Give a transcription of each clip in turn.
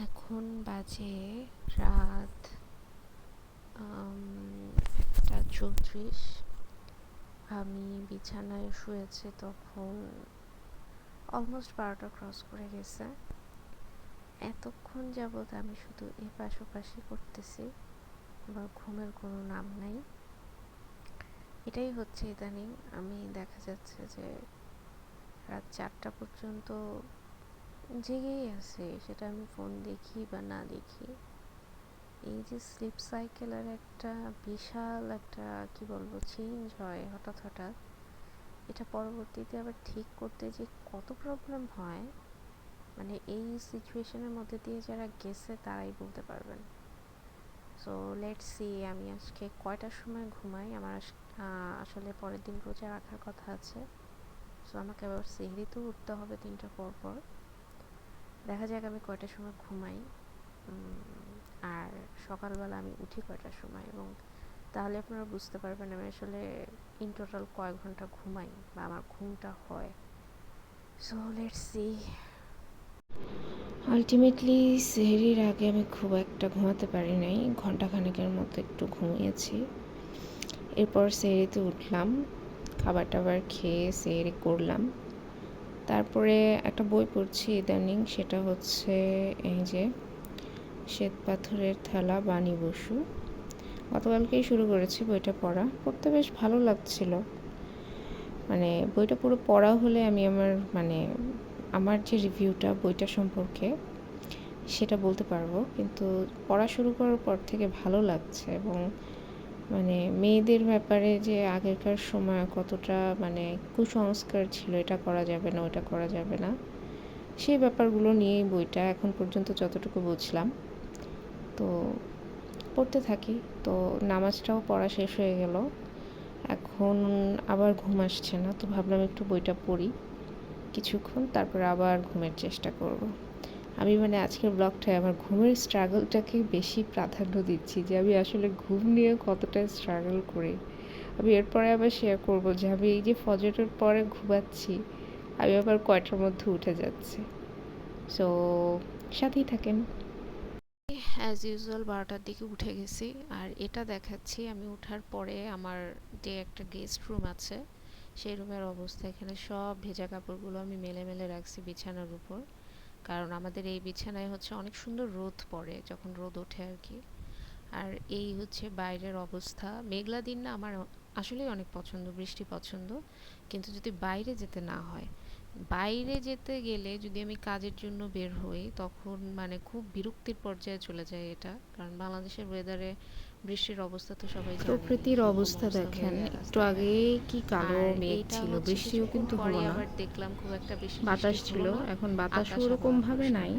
এখন বাজে রাত একটা চৌত্রিশ। আমি বিছানায় শুয়েছি তখন অলমোস্ট বারোটা ক্রস করে গেছে। এতক্ষণ যাবৎ আমি শুধু এপাশ ওপাশই করতেছি, আমার ঘুমের কোনো নাম নাই। এটাই হচ্ছে ইদানিং, আমি দেখা যাচ্ছে যে রাত চারটা পর্যন্ত জেগেই আছে, সেটা আমি ফোন দেখি বা না দেখি। এই যে স্লিপ সাইকেলের একটা বিশাল একটা, কি বলব চেঞ্জ হয় হঠাৎ হঠাৎ। এটা পরবর্তীতে আবার ঠিক করতে যে কত প্রবলেম হয় মানে এই সিচুয়েশনের মধ্যে দিয়ে যারা গেছে, তারাই বলতে পারবেন। সো লেট সি আমি আজকে কয়টার সময় ঘুমাই? আমার আসলে পরের দিন রোজা রাখার কথা আছে। সো আমাকে আবার সেহরিতেও উঠতে হবে তিনটা পর পর। দেখা যাক আমি কয়টার সময় ঘুমাই আর সকালবেলা আমি উঠি কয়টার সময় এবং তাহলে আপনারা বুঝতে পারবেন আমি আসলে ইন টোটাল কয় ঘণ্টা ঘুমাই বা আমার ঘুমটা হয়। সো লেটস সি আলটিমেটলি সেহরির আগে আমি খুব একটা ঘুমাতে পারি নাই ঘন্টাখানেকের মতো একটু ঘুমিয়েছি। এরপর সেহরিতে উঠলাম খাবার টাবার খেয়ে সেহরি করলাম। তারপরে একটা বই পড়ছি ইদানিং, সেটা হচ্ছে এই যে শ্বেত পাথরের থালা বাণী বসু। গতকালকেই শুরু করেছি বইটা পড়া। পড়তে বেশ ভালো লাগছিল। মানে বইটা পুরো পড়া হলে আমি আমার মানে আমার যে রিভিউটা বইটা সম্পর্কে সেটা বলতে পারব। কিন্তু পড়া শুরু করার পর থেকে ভালো লাগছে এবং মানে মেয়েদের ব্যাপারে যে আগেকার সময় কতটা মানে কুসংস্কার ছিল, এটা করা যাবে না ওটা করা যাবে না, সেই ব্যাপারগুলো নিয়েই বইটা এখন পর্যন্ত যতটুকু বুঝলাম তো পড়তে থাকি, তো নামাজটাও পড়া শেষ হয়ে গেল এখন আবার ঘুম আসছে না, তো ভাবলাম একটু বইটা পড়ি, কিছুক্ষণ, তারপর আবার ঘুমের চেষ্টা করব। আমি মানে আজকের ব্লগটায় আমার ঘুমের স্ট্রাগলটাকে বেশি প্রাধান্য দিচ্ছি যে আমি আসলে ঘুম নিয়ে কতটা স্ট্রাগল করি। আমি এরপরে আবার শেয়ার করব যে আমি এই যে ফজরের পরে ঘুমাচ্ছি, আমি আবার কয়টার মধ্যে উঠে যাচ্ছি। সো সাথেই থাকেন। অ্যাজ ইউজুয়াল বারোটার দিকে উঠে গেছি আর এটা দেখাচ্ছি। আমি ওঠার পরে আমার যে একটা গেস্ট রুম আছে, সেই রুমের অবস্থা। এখানে সব ভেজা কাপড়গুলো আমি মেলে মেলে রাখছি বিছানার উপর। কারণ আমাদের এই বিছানায় হচ্ছে অনেক সুন্দর রোদ পড়ে যখন রোদ ওঠে আর কি। আর এই হচ্ছে বাইরের অবস্থা। মেঘলা দিন না আমার আসলেই অনেক পছন্দ, বৃষ্টি পছন্দ। কিন্তু যদি বাইরে যেতে না হয়, বাইরে যেতে গেলে যদি আমি কাজের জন্য বের হই, তখন মানে খুব বিরক্তির পর্যায়ে চলে যায় এটা। কারণ বাংলাদেশের ওয়েদারে বৃষ্টির অবস্থা তো সবাই জানেন প্রকৃতির অবস্থা দেখেন একটু আগে কি কালো মেঘ ছিল বৃষ্টিও কিন্তু হলো না। আবার দেখলাম খুব একটা বেশি বাতাস ছিল এখন বাতাস ওরকম ভাবে নাই।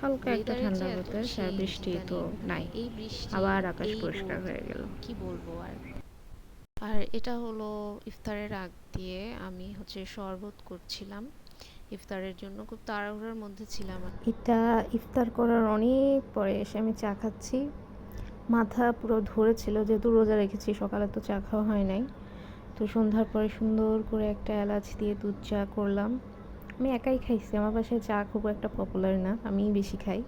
হালকা একটা ঠান্ডা বাতাস আর বৃষ্টি তো নাই। এই বৃষ্টি আবার আকাশ পরিষ্কার হয়ে গেল। কি বলব আর? আর এটা হলো ইফতারের আগ দিয়ে আমি হচ্ছে শরবত করছিলাম। ইফতারের জন্য খুব তাড়াহুড়োর মধ্যে ছিলাম। এটা ইফতার করার অনেক পরে এসে আমি চা খাচ্ছি। মাথা পুরো ধরেছিল, যেহেতু রোজা রেখেছি, সকালে তো চা খাওয়া হয় নাই। তো সন্ধ্যার পরে সুন্দর করে একটা এলাচ দিয়ে দুধ চা করলাম। আমি একাই খাইছি, আমার বাসায় চা খুব একটা পপুলার না আমি বেশি খাই।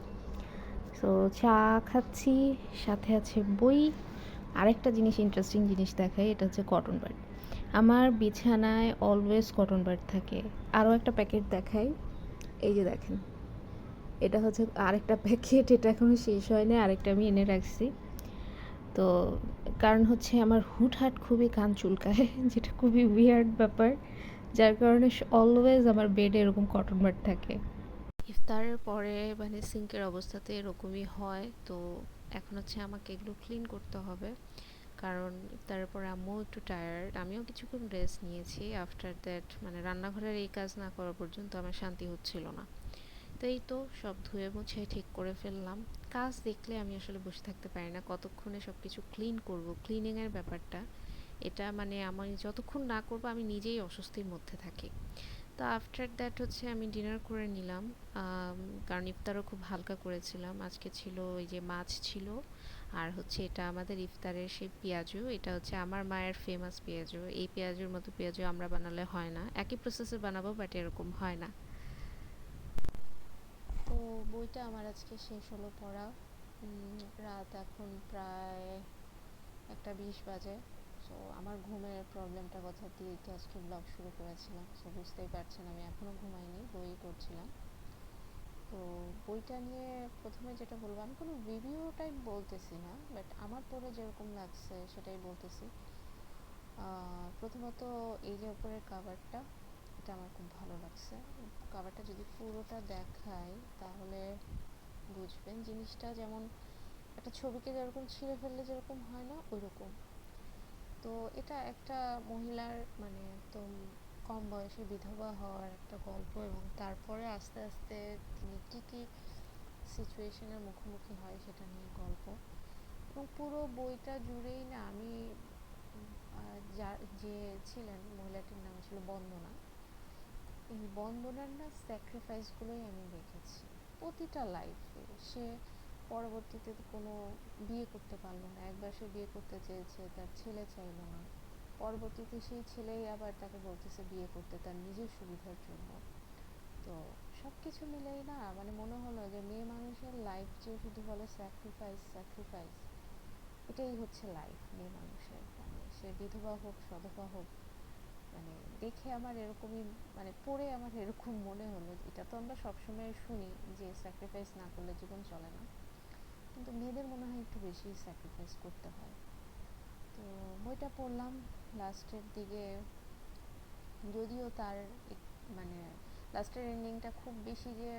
তো চা খাচ্ছি, সাথে আছে বই। আরেকটা জিনিস ইন্টারেস্টিং জিনিস দেখাই, এটা হচ্ছে কটন বার্ড আমার বিছানায় অলওয়েজ কটন বার্ড থাকে। আরও একটা প্যাকেট দেখাই, এই যে দেখেন। এটা হচ্ছে আরেকটা প্যাকেট এটা এখনও শেষ হয়নি, আরেকটা আমি এনে রাখছি। তো কারণ হচ্ছে আমার হুটহাট খুবই কান চুলকায়, যেটা খুবই উইয়ার্ড ব্যাপার। যার কারণে অলওয়েজ আমার বেডে এরকম কটন বার্ড থাকে। ইফতারের পরে মানে সিঙ্কের অবস্থাতে এরকমই হয়, তো এখন হচ্ছে আমাকে এগুলো ক্লিন করতে হবে। কারণ ইফতারের পরে আম্মু একটু টায়ার্ড আমিও কিছুক্ষণ রেস্ট নিয়েছি। আফটার দ্যাট মানে রান্নাঘরের এই কাজ না করা পর্যন্ত আমার শান্তি হচ্ছিল না। এই তো সব ধুয়ে মুছে ঠিক করে ফেললাম। কাজ দেখলে আমি আসলে বসে থাকতে পারি না। কতক্ষণে সব কিছু ক্লিন করব ক্লিনিংয়ের ব্যাপারটা। এটা মানে আমি যতক্ষণ না করব আমি নিজেই অস্বস্তির মধ্যে থাকি। তো আফটার দ্যাট হচ্ছে আমি ডিনার করে নিলাম। কারণ ইফতারও খুব হালকা করেছিলাম। আজকে ছিল ওই যে মাছ ছিল। আর হচ্ছে এটা আমাদের ইফতারের সেই পেঁয়াজু। এটা হচ্ছে আমার মায়ের ফেমাস পেঁয়াজু। এই পেঁয়াজুর মতো পেঁয়াজু আমরা বানালে হয় না। একই প্রসেসে বানাবো বাট এরকম হয় না। তো বইটা আমার আজকে শেষ হলো পড়া। রাত এখন প্রায় একটা বিশ বাজে। সো আমার ঘুমের প্রবলেমটা কথা দিয়ে তো আজকে ব্লগ শুরু করেছিলাম। সো বুঝতেই পারছেন, আমি এখনও ঘুমাইনি বই পড়ছিলাম। তো, বইটা নিয়ে প্রথমে যেটা বলব, আমি কোনো রিভিউ টাইপ বলতেছি না বাট আমার পড়ে যেরকম লাগছে সেটাই বলতেছি। প্রথমত এই যে উপরের কাভারটা এটা আমার খুব ভালো লাগছে। কাভারটা যদি পুরোটা দেখাই তাহলে বুঝবেন জিনিসটা যেমন একটা ছবিকে যেরকম ছিঁড়ে ফেললে যেরকম হয় না ওই রকম তো এটা একটা মহিলার মানে একদম কম বয়সে বিধবা হওয়ার একটা গল্প এবং তারপরে আস্তে আস্তে তিনি কী কী সিচুয়েশনের মুখোমুখি হয় সেটা নিয়ে গল্প। এবং পুরো বইটা জুড়েই না আমি আহ, যে ছিলেন মহিলাটির নাম ছিল বন্দনা। বন্দনার না স্যাক্রিফাইসগুলোই আমি দেখেছি। প্রতিটা লাইফে সে পরবর্তীতে কোনো বিয়ে করতে পারল না। একবার সে বিয়ে করতে চেয়েছে, তার ছেলে চাইলো না। পরবর্তীতে সেই ছেলেই আবার তাকে বলতেছে বিয়ে করতে তার নিজের সুবিধার জন্য। তো সব কিছু মিলেই না মানে মনে হলো যে মেয়ে মানুষের লাইফ যে শুধু বলে স্যাক্রিফাইস স্যাক্রিফাইস এটাই হচ্ছে লাইফ মেয়ে মানুষের। মানে সে বিধবা হোক সধবা হোক মানে দেখে আমার এরকমই মানে পড়ে আমার এরকম মনে হলো। এটা তো আমরা সবসময় শুনি যে স্যাক্রিফাইস না করলে জীবন চলে না। কিন্তু মেয়েদের মনে হয় একটু বেশি স্যাক্রিফাইস করতে হয়। তো বইটা পড়লাম লাস্টের দিকে যদিও তার মানে লাস্টের এন্ডিংটা খুব বেশি যে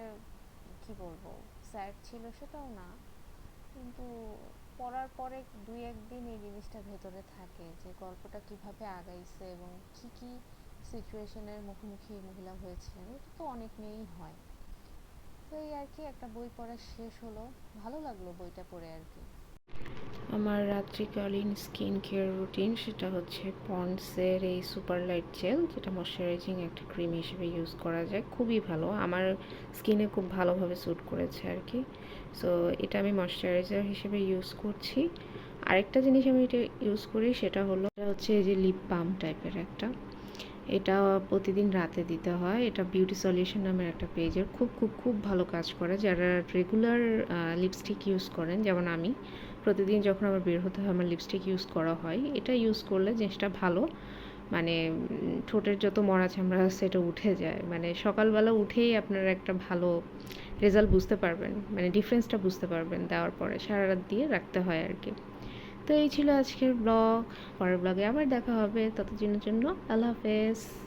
কি বলব স্যাড ছিল সেটাও না। কিন্তু পড়ার পরে দুই একদিন এই জিনিসটা ভেতরে থাকে যে গল্পটা কীভাবে আগাইছে এবং কি কি সিচুয়েশনের মুখোমুখি মহিলা হয়েছিলেন, এটা তো অনেক মেয়েই হয়। তো এই আর কি একটা বই পড়া শেষ হলো, ভালো লাগল বইটা পড়ে আর কি। আমার রাত্রিকালীন স্কিন কেয়ার রুটিন সেটা হচ্ছে পন্ডসের এই সুপার লাইট জেল, যেটা ময়শ্চারাইজিং একটা ক্রিম হিসেবে ইউজ করা যায়। খুবই ভালো। আমার স্কিনে খুব ভালোভাবে স্যুট করেছে আর কি। সো এটা আমি ময়শ্চারাইজার হিসেবে ইউজ করছি। আরেকটা জিনিস আমি এটা ইউজ করি, সেটা হলো, এটা হচ্ছে এই যে লিপ বাম টাইপের একটা। এটা প্রতিদিন রাতে দিতে হয়। এটা বিউটি সলিউশন নামের একটা পেজের। খুব খুব খুব ভালো কাজ করে। যারা রেগুলার লিপস্টিক ইউজ করেন, যেমন আমি প্রতিদিন যখন আমার বের হতে হয়, আমার লিপস্টিক ইউজ করা হয়, এটা ইউজ করলে জিনিসটা ভালো। মানে ঠোঁটের যত মরা চামড়া সেটা উঠে যায়। মানে সকালবেলা উঠেই আপনারা একটা ভালো রেজাল্ট বুঝতে পারবেন। মানে ডিফারেন্সটা বুঝতে পারবেন দেওয়ার পরে সারা রাত দিয়ে রাখতে হয় আর কি তো এই ছিল আজকের ব্লগ পরের ব্লগে আবার দেখা হবে। ততদিনের জন্য আল্লাহ হাফেজ।